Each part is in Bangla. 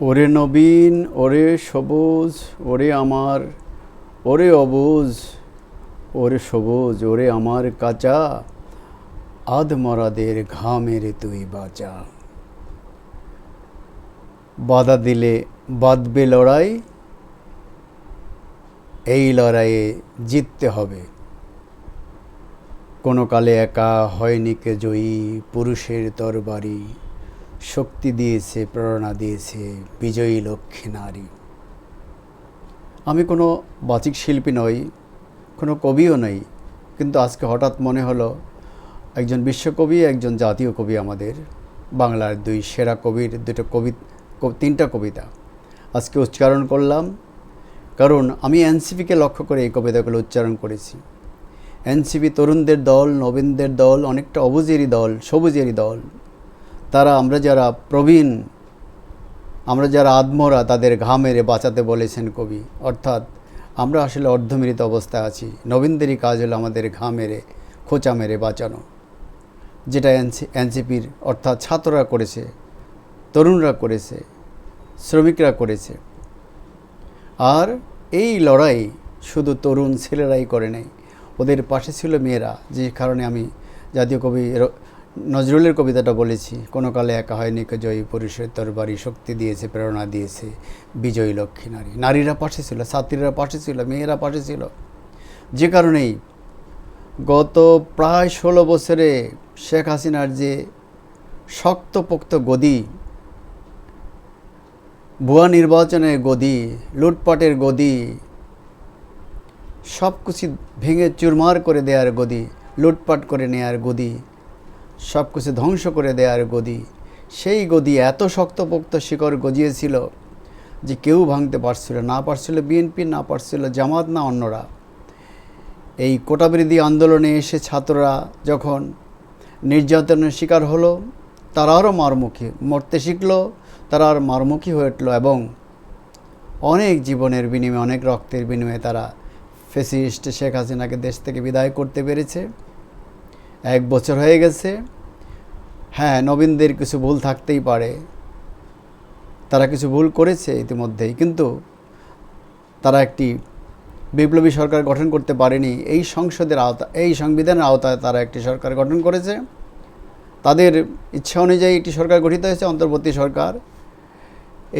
ওরে নবীন, ওরে সবুজ, ওরে আমার, ওরে অবুজ, ওরে সবুজ, ওরে আমার কাঁচা, আধ ঘামের তুই বাঁচা। বাধা দিলে বাঁধবে লড়াই, এই লড়াইয়ে জিততে হবে। কোনো কালে একা হয়নি কে জয়ী পুরুষের তরবারি। শক্তি দিয়েছে, প্রেরণা দিয়েছে, বিজয়ী লক্ষ্মী নারী। আমি কোনো বাচিক শিল্পী নই, কোনো কবিও নই, কিন্তু আজকে হঠাৎ মনে হলো, একজন বিশ্বকবি, একজন জাতীয় কবি আমাদের, বাংলার দুই সেরা কবির দুটো কবি, তিনটা কবিতা। আজকে উচ্চারণ করলাম, কারণ আমি এনসিপিকে লক্ষ্য করে এই কবিতাগুলো উচ্চারণ করেছি। এনসিপি তরুণদের দল, নবীনদের দল, অনেকটা অবুজেরই দল, সবুজেরই দল তারা আমরা যারা প্রবীণ, আমরা যারা আত্মরা তাদের ঘা মেরে বাঁচাতে বলেছেন কবি। অর্থাৎ আমরা আসলে অর্ধমৃত অবস্থায় আছি। নবীনদেরই কাজ হলো আমাদের ঘা মেরে, খোঁচা মেরে বাঁচানো। যেটা এনসি এনসিপির অর্থাৎ ছাত্ররা করেছে, তরুণরা করেছে, শ্রমিকরা করেছে। আর এই লড়াই শুধু তরুণ ছেলেরাই করে নেই। ওদের পাশে ছিল মেয়েরা, যে কারণে আমি জাতীয় কবি নজরুলের কবিতাটা বলেছি, কোনো কালে একা হয়নি জয়ী পুরুষের তরবারি শক্তি দিয়েছে, প্রেরণা দিয়েছে বিজয়ী লক্ষ্মী নারী। নারীরা পাশে ছিল, ছাত্রীরা পাশে ছিল, মেয়েরা পাশে ছিল। যে কারণেই গত প্রায় ষোলো বছরে শেখ হাসিনার যে শক্তপোক্ত গদি, ভুয়া নির্বাচনের গদি, লুটপাটের গদি সব কিছু ভেঙে চুরমার করে দেওয়ার গদি, লুটপাট করে নেয়ার গদি সব কিছু ধ্বংস করে দেওয়ার গদি। সেই গদি এত শক্তপোক্ত শিকড় গজিয়েছিল যে কেউ ভাঙতে পারছিল না পারছিল বিএনপি না পারছিল জামাত, না অন্যরা। এই কোটাবিরোধী আন্দোলনে এসে ছাত্ররা যখন নির্যাতনের শিকার হলো, তারা আরও মারমুখী, মরতে শিখল, তারা আর মারমুখী হয়ে উঠল এবং অনেক জীবনের বিনিময়ে, অনেক রক্তের বিনিময়ে তারা ফেসিস্ট শেখ হাসিনাকে দেশ থেকে বিদায় করতে পেরেছে। এক বছর হয়ে গেছে। হ্যাঁ নবীনদের কিছু ভুল থাকতেই পারে। তারা কিছু ভুল করেছে ইতিমধ্যেই, কিন্তু তারা একটি বিপ্লবী সরকার গঠন করতে পারেনি। এই সংসদের আওতা, এই সংবিধানের আওতায় তারা একটি সরকার গঠন করেছে। তাদের ইচ্ছা অনুযায়ী একটি সরকার গঠিত হয়েছে, অন্তর্বর্তী সরকার।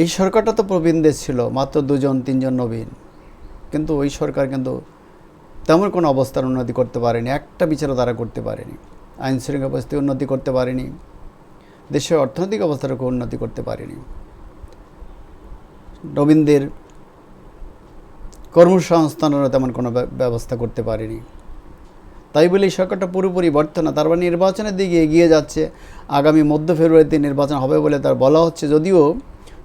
এই সরকারটা তো প্রবীণদের ছিল, মাত্র দুজন, তিনজন নবীন। কিন্তু ওই সরকার কিন্তু তেমন কোনো অবস্থার উন্নতি করতে পারেনি, একটা বিচারও তারা করতে পারেনি, আইন শৃঙ্খলা পরিস্থিতি উন্নতি করতে পারেনি, দেশের অর্থনৈতিক অবস্থাটাকে উন্নতি করতে পারেনি। নবীনদের কর্মসংস্থানেরও তেমন কোনো ব্য- ব্যবস্থা করতে পারেনি। তাই বলে এই সরকারটা পুরোপুরি বর্তমান না, তার মানে নির্বাচনের দিকে এগিয়ে যাচ্ছে, আগামী মধ্য ফেব্রুয়ারিতে নির্বাচন হবে বলে তার বলা হচ্ছে, যদিও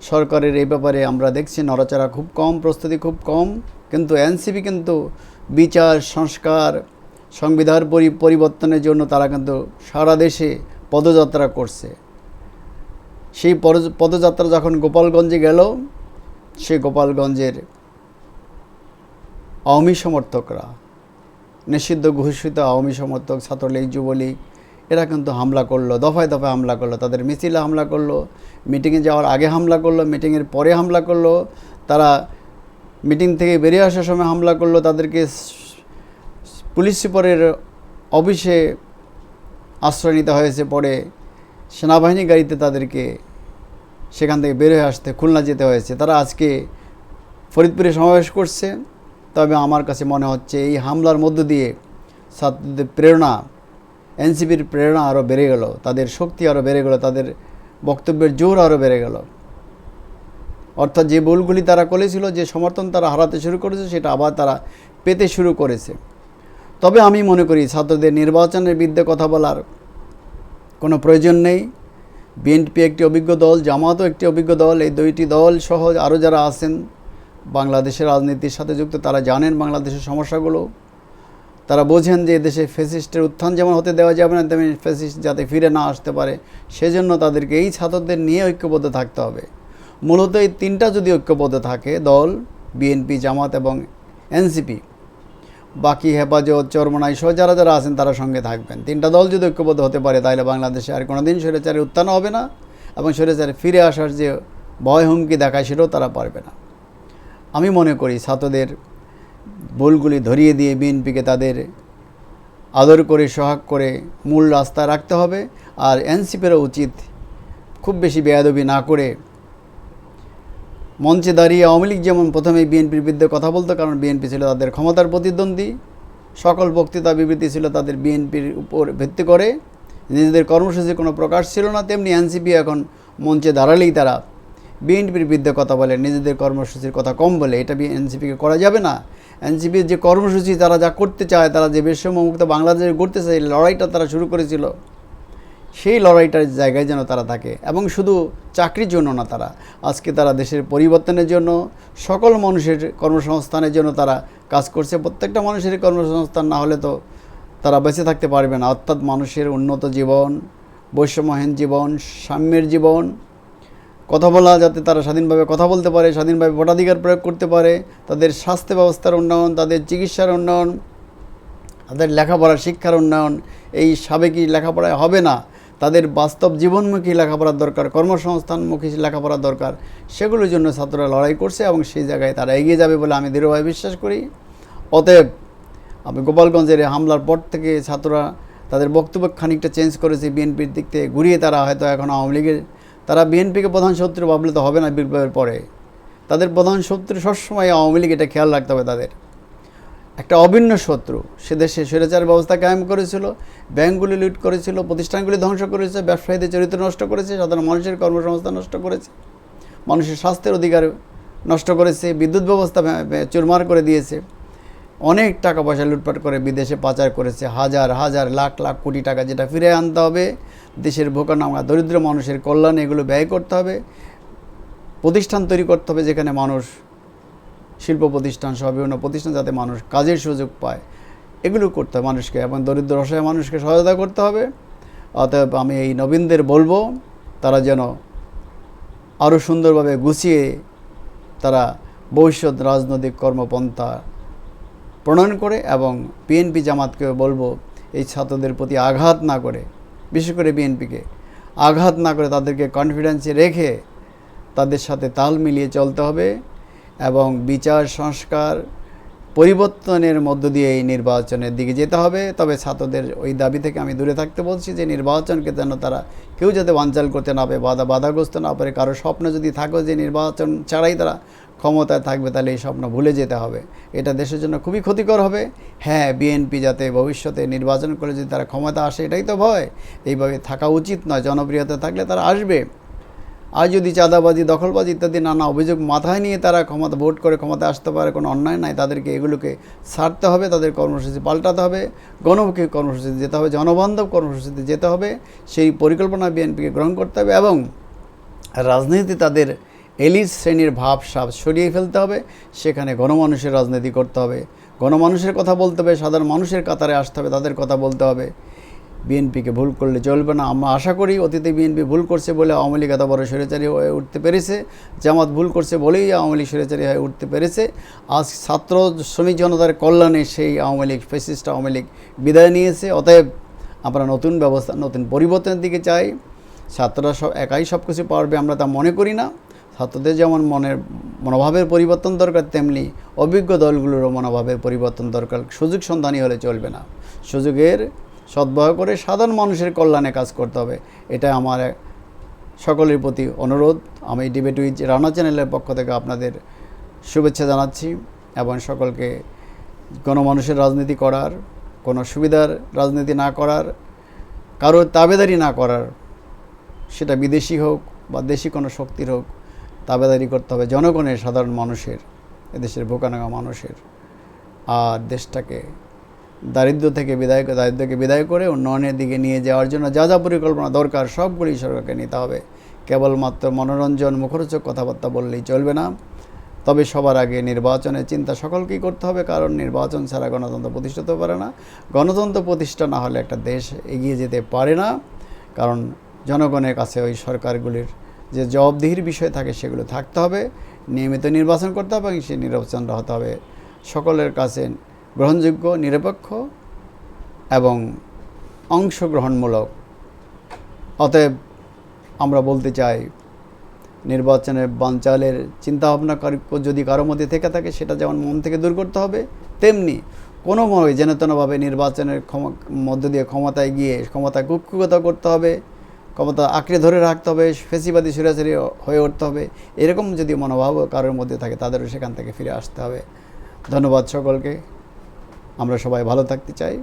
সরকারের এই ব্যাপারে আমরা দেখছি নড়াচড়া খুব কম, প্রস্তুতি খুব কম, কিন্তু এনসিপি কিন্তু বিচার, সংস্কার, সংবিধান পরি- পরিবর্তনের জন্য তারা কিন্তু সারা দেশে পদযাত্রা করছে। সেই পদ- পদযাত্রা যখন গোপালগঞ্জে গেল, সে গোপালগঞ্জের আওয়ামী সমর্থকরা, নিষিদ্ধ ঘোষিত আওয়ামী সমর্থক, ছাত্রলীগ, যুবলীগ, এরা কিন্তু হামলা করল, দফায় দফায় হামলা করল, তাদের মিছিলে হামলা করল, মিটিংয়ে যাওয়ার আগে হামলা করল, মিটিংয়ের পরে হামলা করল, তারা মিটিং থেকে বেরিয়ে আসার সময় হামলা করল তাদেরকে পুলিশ সুপারের অফিসে আশ্রয় নিতে হয়েছে পরে সেনাবাহিনী গাড়িতে তাদেরকে সেখান থেকে বের হয়ে আসতে, খুলনা যেতে হয়েছে। তারা আজকে ফরিদপুরে সমাবেশ করছে। তবে আমার কাছে মনে হচ্ছে এই হামলার মধ্য দিয়ে ছাত্রদের প্রেরণা, এনসিপির প্রেরণা আরও বেড়ে গেল, তাদের শক্তি আরও বেড়ে গেল, তাদের বক্তব্যের জোর আরও বেড়ে গেল। অর্থাৎ যে ভুলগুলি তারা করেছিল, যে সমর্থন তারা হারাতে শুরু করেছে, সেটা আবার তারা পেতে শুরু করেছে। তবে আমি মনে করি, ছাত্রদের নির্বাচনের বিরুদ্ধে কথা বলার কোনো প্রয়োজন নেই। বিএনপি একটি অভিজ্ঞ দল, জামাতও একটি অভিজ্ঞ দল, এই দুইটি দল সহ আরও যারা আছেন, বাংলাদেশের রাজনীতির সাথে যুক্ত, তারা জানেন বাংলাদেশের সমস্যাগুলো। তারা বোঝেন যে দেশে ফেসিস্টের উত্থান যেমন হতে দেওয়া যাবে না, তেমনি ফেসিস্ট যাতে ফিরে না আসতে পারে, সেজন্য তাদেরকে এই ছাত্রদের নিয়ে ঐক্যবদ্ধ থাকতে হবে। মূলত এই তিনটা যদি ঐক্যবদ্ধ থাকে, দল বিএনপি জামাত এবং এনসিপি বাকি হেফাজত, চরমনাই সহ যারা যারা আছেন তারা সঙ্গে থাকবেন। তিনটা দল যদি ঐক্যবদ্ধ হতে পারে, তাহলে বাংলাদেশে আর কোনো দিন স্বৈরাচারের উত্থান হবে না এবং স্বৈরাচারে ফিরে আসার যে ভয় হুমকি দেখায় সেটাও তারা পারবে না। আমি মনে করি ছাত্রদের ভুলগুলি ধরিয়ে দিয়ে বিএনপিকে তাদের আদর করে, সোহাগ করে মূল রাস্তা রাখতে হবে। আর এনসিপিরও উচিত খুব বেশি বেয়াদবি না করে মঞ্চে দাঁড়িয়ে আওয়ামী লীগ যেমন প্রথমে বিএনপির বিরুদ্ধে কথা বলতো, কারণ বিএনপি ছিল তাদের ক্ষমতার প্রতিদ্বন্দ্বী। সকল বক্তৃতা বিবৃতি ছিল তাদের বিএনপির উপর ভিত্তি করে। নিজেদের কর্মসূচির কোনো প্রকাশ ছিল না, তেমনি এনসিপি এখন মঞ্চে দাঁড়ালেই তারা বিএনপির বিরুদ্ধে কথা বলে, নিজেদের কর্মসূচির কথা কম বলে। এটা এনসিপিকে করা যাবে না। এনসিপির যে কর্মসূচি তারা যা করতে চায়, তারা যে বিশ্বমুক্ত বাংলাদেশে করতে চায় লড়াইটা তারা শুরু করেছিল। সেই লড়াইটার জায়গায় যেন তারা থাকে এবং শুধু চাকরির জন্য না তারা, আজকে তারা দেশের পরিবর্তনের জন্য, সকল মানুষের কর্মসংস্থানের জন্য তারা কাজ করছে। প্রত্যেকটা মানুষের কর্মসংস্থান না হলে তো তারা বেঁচে থাকতে পারবে না। অর্থাৎ মানুষের উন্নত জীবন, বৈষম্যহীন জীবন, সাম্যের জীবন, কথা বলা যাতে তারা স্বাধীনভাবে কথা বলতে পারে, স্বাধীনভাবে ভোটাধিকার প্রয়োগ করতে পারে, তাদের স্বাস্থ্য ব্যবস্থার উন্নয়ন, তাদের চিকিৎসার উন্নয়ন, তাদের লেখাপড়া শিক্ষার উন্নয়ন, এই সাবেকি লেখাপড়ায় হবে না। তাদের বাস্তব জীবনমুখী লেখাপড়ার দরকার, কর্মসংস্থানমুখী লেখাপড়ার দরকার, সেগুলোর জন্য ছাত্ররা লড়াই করছে এবং সেই জায়গায় তারা এগিয়ে যাবে বলে আমি দৃঢ়ভাবে বিশ্বাস করি। অতএব আমি গোপালগঞ্জের হামলার পর থেকে ছাত্ররা তাদের বক্তব্য খানিকটা চেঞ্জ করেছে বিএনপির দিক থেকে, ঘুরিয়ে তারা হয়তো এখন আওয়ামী লীগের। তারা বিএনপিকে প্রধান শত্রু ভাবলে তো হবে না বিপ্লবের পরে। তাদের প্রধান শত্রু সবসময় আওয়ামী লীগ, এটা খেয়াল রাখতে হবে তাদের। একটা অভিন্ন শত্রু। সে দেশে স্বৈরাচার ব্যবস্থা কায়েম করেছিল, ব্যাংকগুলি লুট করেছিল, প্রতিষ্ঠানগুলি ধ্বংস করেছে, ব্যবসায়ীদের চরিত্র নষ্ট করেছে, সাধারণ মানুষের কর্মসংস্থান নষ্ট করেছে, মানুষের স্বাস্থ্যের অধিকার নষ্ট করেছে, বিদ্যুৎ ব্যবস্থা চুরমার করে দিয়েছে। অনেক টাকা পয়সা লুটপাট করে বিদেশে পাচার করেছে, হাজার হাজার, লাখ লাখ কোটি টাকা যেটা ফিরে আনতে হবে। দেশের ভোকানামা দরিদ্র মানুষের কল্যাণে এগুলো ব্যয় করতে হবে। প্রতিষ্ঠান তৈরি করতে হবে যেখানে মানুষ শিল্প প্রতিষ্ঠান সহ বিভিন্ন প্রতিষ্ঠান যাতে মানুষ কাজের সুযোগ পায়। এগুলো করতে হবে মানুষকে এবং দরিদ্র অসহায় মানুষকে সহায়তা করতে হবে। অতএব আমি এই নবীনদের বলব, তারা যেন আরও সুন্দরভাবে গুছিয়ে তারা ভবিষ্যৎ রাজনৈতিক কর্মপন্থা প্রণয়ন করে এবং বিএনপি জামাতকে বলব, এই ছাত্রদের প্রতি আঘাত না করে, বিশেষ করে বিএনপিকে, আঘাত না করে তাদেরকে কনফিডেন্সে রেখে তাদের সাথে তাল মিলিয়ে চলতে হবে। এবং বিচার, সংস্কার, পরিবর্তনের মধ্য দিয়ে এই নির্বাচনের দিকে যেতে হবে। তবে ছাত্রদের ওই দাবি থেকে আমি দূরে থাকতে বলছি যে, নির্বাচনকে যেন তারা কেউ যাতে বানচাল করতে না পারে, বাধা, বাধাগ্রস্ত না পারে, কারও স্বপ্ন যদি থাকো যে, নির্বাচন ছাড়াই তারা ক্ষমতায় থাকবে, তাহলে এই স্বপ্ন ভুলে যেতে হবে। এটা দেশের জন্য খুবই ক্ষতিকর হবে। হ্যাঁ বিএনপি যাতে ভবিষ্যতে নির্বাচন করে যদি তারা ক্ষমতা আসে, এটাই তো ভয়। এইভাবে থাকা উচিত নয়। জনপ্রিয়তা থাকলে তারা আসবে। আর যদি চাঁদাবাজি, দখলবাজি ইত্যাদি নানা অভিযোগ মাথায় নিয়ে তারা ক্ষমতা ভোট করে ক্ষমতা আসতে পারে, কোনো অন্যায় নাই, তাদেরকে এগুলোকে ছাড়তে হবে, তাদের কর্মসূচি পাল্টাতে হবে, গণমুখী কর্মসূচিতে যেতে হবে, জনবান্ধব কর্মসূচিতে যেতে হবে, সেই পরিকল্পনা বিএনপিকে গ্রহণ করতে হবে এবং রাজনীতি তাদের এলিট শ্রেণির ভাব সাপ সরিয়ে ফেলতে হবে, সেখানে গণমানুষের রাজনীতি করতে হবে, গণমানুষের কথা বলতে হবে, সাধারণ মানুষের কাতারে আসতে হবে, তাদের কথা বলতে হবে। বিএনপিকে ভুল করলে চলবে না। আমরা আশা করি অতীতে বিএনপি ভুল করছে বলে আওয়ামী লীগ এত বড় স্বৈরাচারী হয়ে উঠতে পেরেছে। জামাত ভুল করছে বলেই আওয়ামী লীগ স্বৈরাচারী হয়ে উঠতে পেরেছে। আজ ছাত্র শ্রমিক জনতার কল্যাণে সেই আওয়ামী লীগ ফেসিস্ট আওয়ামী লীগ বিদায় নিয়েছে। অতএব আমরা নতুন ব্যবস্থা, নতুন পরিবর্তনের দিকে চাই। ছাত্ররা সব একাই সব কিছু পারবে আমরা তা মনে করি না। ছাত্রদের যেমন মনের, মনোভাবের পরিবর্তন দরকার, তেমনি অভিজ্ঞ দলগুলোরও মনোভাবের পরিবর্তন দরকার। সুযোগ সন্ধানী হলে চলবে না। সুযোগের সদ্ব্যবহার করে সাধারণ মানুষের কল্যাণে কাজ করতে হবে। এটা আমার সকলের প্রতি অনুরোধ। আমি ডিবেট উইজ রানা চ্যানেলের পক্ষ থেকে আপনাদের শুভেচ্ছা জানাচ্ছি এবং সকলকে গণমানুষের রাজনীতি করার, কোনো সুবিধার রাজনীতি না করার, কারোর তাবেদারি না করার, সেটা বিদেশি হোক বা দেশি কোনো শক্তির হোক, তাবেদারি করতে হবে জনগণের, সাধারণ মানুষের, এদেশের বোকানাগা মানুষের, আর দেশটাকে দারিদ্র থেকে বিদায় দারিদ্রকে বিদায় করে উন্নয়নের দিকে নিয়ে যাওয়ার জন্য যা যা পরিকল্পনা দরকার সবগুলি সরকারকে নিতে হবে। কেবলমাত্র মনোরঞ্জন, মুখরোচক কথাবার্তা বললেই চলবে না। তবে সবার আগে নির্বাচনের চিন্তা সকলকেই করতে হবে, কারণ নির্বাচন ছাড়া গণতন্ত্র প্রতিষ্ঠিত পারে না। গণতন্ত্র প্রতিষ্ঠা না হলে একটা দেশ এগিয়ে যেতে পারে না, কারণ জনগণের কাছে ওই সরকারগুলির যে জবাবদিহির বিষয় থাকে সেগুলো থাকতে হবে। নিয়মিত নির্বাচন করতে হবে এবং সেই নির্বাচনটা হতে হবে। সকলের কাছে গ্রহণযোগ্য, নিরপেক্ষ এবং অংশগ্রহণমূলক। অতএব আমরা বলতে চাই নির্বাচনের বানচালের চিন্তাভাবনা যদি কারও মধ্যে থেকে থাকে, সেটা যেমন মন থেকে দূর করতে হবে, তেমনি কোনোভাবে যেন তেনভাবে নির্বাচনের ক্ষম, মধ্য দিয়ে ক্ষমতায় গিয়ে ক্ষমতা কুক্ষুগত করতে হবে, ক্ষমতা আঁকড়ে ধরে রাখতে হবে, ফেসিবাদী সুরাচারী হয়ে উঠতে হবে, এরকম যদি মনোভাব কারোর মধ্যে থাকে, তাদেরও সেখান থেকে ফিরে আসতে হবে। ধন্যবাদ সকলকে। আমরা সবাই ভালো থাকতে চাই।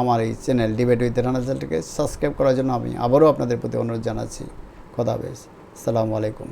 আমার এই চ্যানেল ডিবেট উইথ রানা চ্যানেলটিকে সাবস্ক্রাইব করার জন্য আমি আবারও আপনাদের প্রতি অনুরোধ জানাচ্ছি। খোদা হাফেজ। সালামু আলাইকুম।